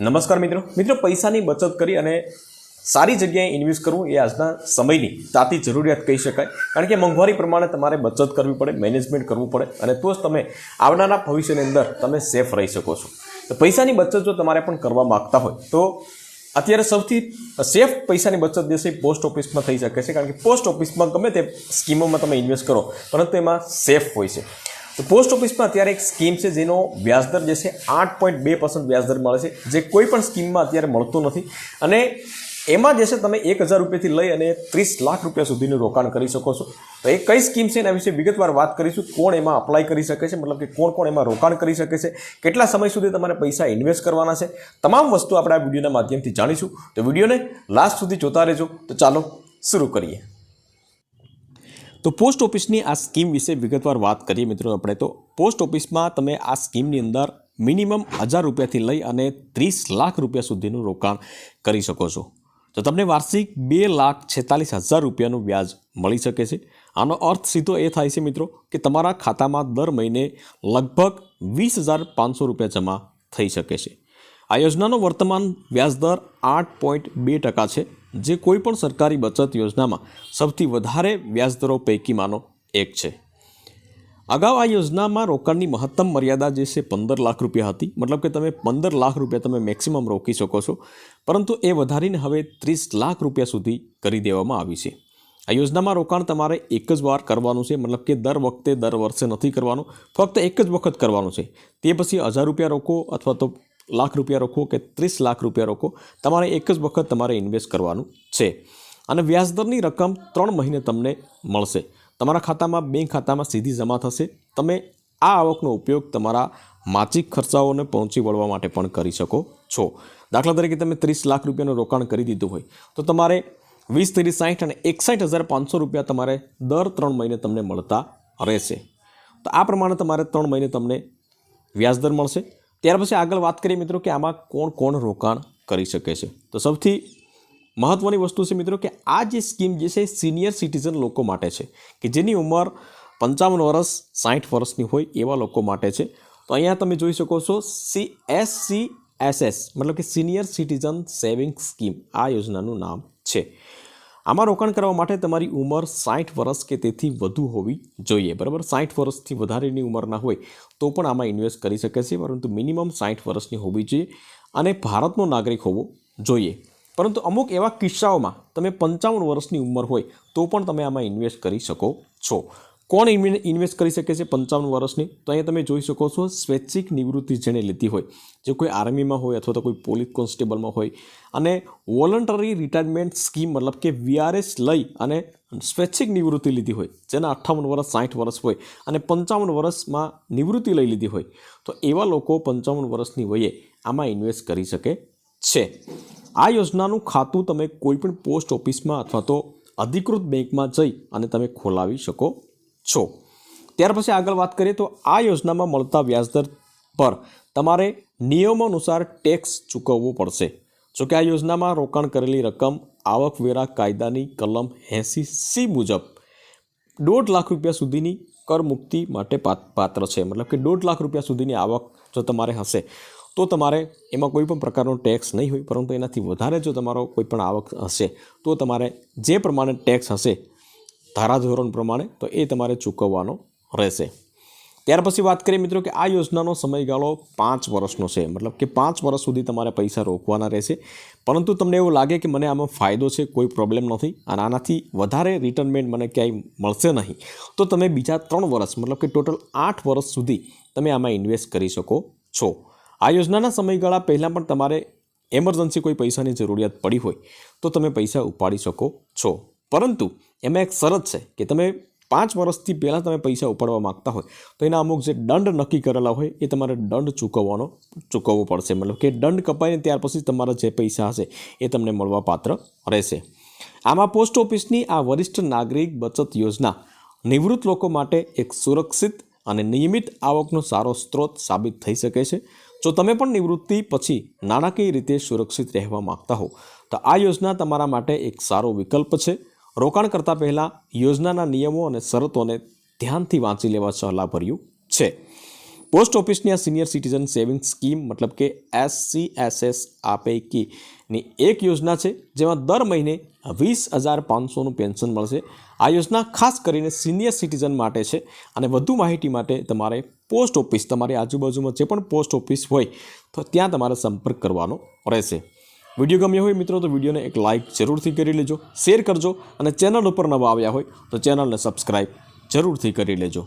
નમસ્કાર મિત્રો. મિત્રો, પૈસાની બચત કરી અને સારી જગ્યાએ ઇન્વેસ્ટ કરવું એ આજના સમયની તાતી જરૂરિયાત કહી શકાય. કારણ કે મોંઘવારી પ્રમાણે તમારે બચત કરવી પડે મેનેજમેન્ટ કરવું પડે અને તો જ તમે આવનારા ભવિષ્યની અંદર તમે સેફ રહી શકો છો. તો પૈસાની બચત જો તમારે પણ કરવા માગતા હોય, તો અત્યારે સૌથી સેફ પૈસાની બચત જે પોસ્ટ ઓફિસમાં થઈ શકે છે. કારણ કે પોસ્ટ ઓફિસમાં ગમે તે સ્કીમોમાં તમે ઇન્વેસ્ટ કરો, પરંતુ એમાં સેફ હોય છે. તો પોસ્ટ ઓફિસમાં અત્યારે એક સ્કીમ છે જેનો વ્યાજદર જે છે આઠ પોઈન્ટ બે પર્સન્ટ વ્યાજદર મળે છે, જે કોઈ પણ સ્કીમમાં અત્યારે મળતો નથી. અને એમાં જે છે તમે એક હજાર રૂપિયાથી લઈ અને ત્રીસ લાખ રૂપિયા સુધીનું રોકાણ કરી શકો છો. તો એ કઈ સ્કીમ છે એના વિશે વિગતવાર વાત કરીશું. કોણ એમાં અપ્લાય કરી શકે છે? મતલબ કે કોણ કોણ એમાં રોકાણ કરી શકે છે? કેટલા સમય સુધી તમારે પૈસા ઇન્વેસ્ટ કરવાના છે? તમામ વસ્તુ આપણે આ વિડીયોના માધ્યમથી જાણીશું. તો વિડીયોને લાસ્ટ સુધી જોતા રહેજો. તો ચાલો, શરૂ કરીએ. તો પોસ્ટ ઓફિસની આ સ્કીમ વિશે વિગતવાર વાત કરીએ મિત્રો આપણે. તો પોસ્ટ ઓફિસમાં તમે આ સ્કીમની અંદર મિનિમમ હજાર રૂપિયાથી લઈ અને ત્રીસ લાખ રૂપિયા સુધીનું રોકાણ કરી શકો છો. તો તમને વાર્ષિક બે લાખ છેતાલીસ હજાર રૂપિયાનું વ્યાજ મળી શકે છે. આનો અર્થ સીધો એ થાય છે મિત્રો કે તમારા ખાતામાં દર મહિને લગભગ વીસ હજાર પાંચસો રૂપિયા જમા થઈ શકે છે. આ યોજનાનો વર્તમાન વ્યાજદર આઠ પોઈન્ટ બે ટકા છે. જે કોઈપણ સરકારી બચત યોજનામાં સૌથી વધારે વ્યાજદરો પૈકીમાંનો એક છે. અગાઉ આ યોજનામાં રોકાણની મહત્તમ મર્યાદા જે છે પંદર લાખ રૂપિયા હતી. મતલબ કે તમે પંદર લાખ રૂપિયા તમે મેક્સિમમ રોકી શકો છો. પરંતુ એ વધારીને હવે ત્રીસ લાખ રૂપિયા સુધી કરી દેવામાં આવી છે. આ યોજનામાં રોકાણ તમારે એક જ વાર કરવાનું છે. મતલબ કે દર વખતે દર વર્ષે નથી કરવાનું. ફક્ત એક જ વખત કરવાનું છે. તે પછી હજાર રૂપિયા રોકો અથવા તો લાખ રૂપિયા રોકો કે ત્રીસ લાખ રૂપિયા રોકો તમારે એક જ વખત તમારે ઇન્વેસ્ટ કરવાનું છે. અને વ્યાજદરની રકમ ત્રણ મહિને તમને મળશે. તમારા ખાતામાં બેંક ખાતામાં સીધી જમા થશે. તમે આ આવકનો ઉપયોગ તમારા માસિક ખર્ચાઓને પહોંચી વળવા માટે પણ કરી શકો છો. દાખલા તરીકે તમે ત્રીસ લાખ રૂપિયાનું રોકાણ કરી દીધું હોય, તો તમારે વીસ, ત્રીસ સાઠ અને એકસાઠ હજાર પાંચસો રૂપિયા તમારે દર ત્રણ મહિને તમને મળતા રહેશે. તો આ પ્રમાણે તમારે ત્રણ મહિને તમને વ્યાજદર મળશે. ત્યાર પછી આગળ વાત કરીએ મિત્રો કે આમાં કોણ કોણ રોકાણ કરી શકે છે. તો સૌથી મહત્ત્વની વસ્તુ છે મિત્રો કે આ જે સ્કીમ જે છે સિનિયર સિટીઝન લોકો માટે છે. કે જેની ઉંમર પંચાવન વર્ષ સાઠ વર્ષની હોય એવા લોકો માટે છે. તો અહીંયા તમે જોઈ શકો છો C S C S S મતલબ કે સિનિયર સિટીઝન સેવિંગ સ્કીમ આ યોજનાનું નામ છે. આમાં રોકાણ કરવા માટે તમારી ઉંમર સાઠ વર્ષ કે તેથી વધુ હોવી જોઈએ, બરાબર? સાઠ વર્ષથી વધારેની ઉંમરના હોય તો પણ આમાં ઇન્વેસ્ટ કરી શકે છે, પરંતુ મિનિમમ સાઠ વર્ષની હોવી જોઈએ અને ભારતનો નાગરિક હોવો જોઈએ. પરંતુ અમુક એવા કિસ્સાઓમાં તમે પંચાવન વર્ષની ઉંમર હોય તો પણ તમે આમાં ઇન્વેસ્ટ કરી શકો છો. કોણ ઇન્વેસ્ટ કરી શકે છે પંચાવન વર્ષની? તો અહીંયા તમે જોઈ શકો છો, સ્વૈચ્છિક નિવૃત્તિ જેણે લીધી હોય. જે કોઈ આર્મીમાં હોય અથવા તો કોઈ પોલીસ કોન્સ્ટેબલમાં હોય. અને વોલન્ટરી રિટાયરમેન્ટ સ્કીમ મતલબ કે વીઆરએસ લઈ અને સ્વૈચ્છિક નિવૃત્તિ લીધી હોય. જેના અઠ્ઠાવન વર્ષ, સાઠ વર્ષ હોય અને પંચાવન વર્ષમાં નિવૃત્તિ લઈ લીધી હોય. તો એવા લોકો પંચાવન વર્ષની વયે આમાં ઇન્વેસ્ટ કરી શકે છે. આ યોજનાનું ખાતું તમે કોઈપણ પોસ્ટ ઓફિસમાં અથવા તો અધિકૃત બેંકમાં જઈ અને તમે ખોલાવી શકો છો. ત્યાર પછી આગળ વાત કરીએ તો આ યોજનામાં મળતા વ્યાજદર પર તમારે નિયમો અનુસાર ટેક્સ ચૂકવવો પડશે. જોકે આ યોજનામાં રોકાણ કરેલી રકમ આવકવેરા કાયદાની કલમ એંસી સી મુજબ દોઢ લાખ રૂપિયા સુધીની કર મુક્તિ માટે પાત્ર છે. મતલબ કે દોઢ લાખ રૂપિયા સુધીની આવક જો તમારે હશે, તો તમારે એમાં કોઈ પણ પ્રકારનો ટેક્સ નહીં હોય, પરંતુ એનાથી વધારે જો તમારો કોઈ પણ આવક હશે, તો તમારે જે પ્રમાણે ટેક્સ હશે ધારાધોરણ પ્રમાણે તો એ તમારે ચૂકવવાનો રહેશે. ત્યાર પછી વાત કરીએ મિત્રો કે આ યોજનાનો સમયગાળો પાંચ વર્ષનો છે. મતલબ કે પાંચ વર્ષ સુધી તમારે પૈસા રોકવાના રહેશે. પરંતુ તમને એવું લાગે કે મને આમાં ફાયદો છે, કોઈ પ્રોબ્લેમ નથી અને આનાથી વધારે રિટર્નમેન્ટ મને ક્યાંય મળશે નહીં, તો તમે બીજા ત્રણ વર્ષ, મતલબ કે ટોટલ આઠ વર્ષ સુધી તમે આમાં ઇન્વેસ્ટ કરી શકો છો. આ યોજનાના સમયગાળા પહેલાં પણ તમારે એમરજન્સી કોઈ પૈસાની જરૂરિયાત પડી હોય તો તમે પૈસા ઉપાડી શકો છો. પરંતુ એમાં એક શરત છે કે તમે પાંચ વર્ષથી પહેલાં તમે પૈસા ઉપાડવા માગતા હોય, તો એના અમુક જે દંડ નક્કી કરેલા હોય, એ તમારે દંડ ચૂકવવાનો, ચૂકવવો પડશે. મતલબ કે દંડ કપાઈને ત્યાર પછી તમારા જે પૈસા હશે, એ તમને મળવા પાત્ર રહેશે. આમાં પોસ્ટ ઓફિસની આ વરિષ્ઠ નાગરિક બચત યોજના નિવૃત્ત લોકો માટે એક સુરક્ષિત અને નિયમિત આવકનો સારો સ્ત્રોત સાબિત થઈ શકે છે. જો તમે પણ નિવૃત્તિ પછી નાણાકીય રીતે સુરક્ષિત રહેવા માગતા હો, તો આ યોજના તમારા માટે એક સારો વિકલ્પ છે. રોકાણ કરતાં પહેલાં યોજનાના નિયમો અને શરતોને ધ્યાનથી વાંચી લેવા સલાહભર્યું છે. પોસ્ટ ઓફિસની આ સિનિયર સિટીઝન સેવિંગ સ્કીમ મતલબ કે એસસી એસએસ આ પૈકીની એક યોજના છે, જેમાં દર મહિને વીસ હજાર પાંચસોનું પેન્શન મળશે. આ યોજના ખાસ કરીને સિનિયર સિટીઝન માટે છે અને વધુ માહિતી માટે તમારે પોસ્ટ ઓફિસ, તમારી આજુબાજુમાં જે પણ પોસ્ટ ઓફિસ હોય, તો ત્યાં તમારે સંપર્ક કરવાનો રહેશે. વીડિયો ગમ્યો હોય મિત્રો, તો વિડીયોને એક લાઇક જરૂરથી કરી લેજો શેર કરજો અને ચેનલ ઉપર નવા આવ્યા હોય તો ચેનલને સબસ્ક્રાઈબ જરૂરથી કરી લેજો.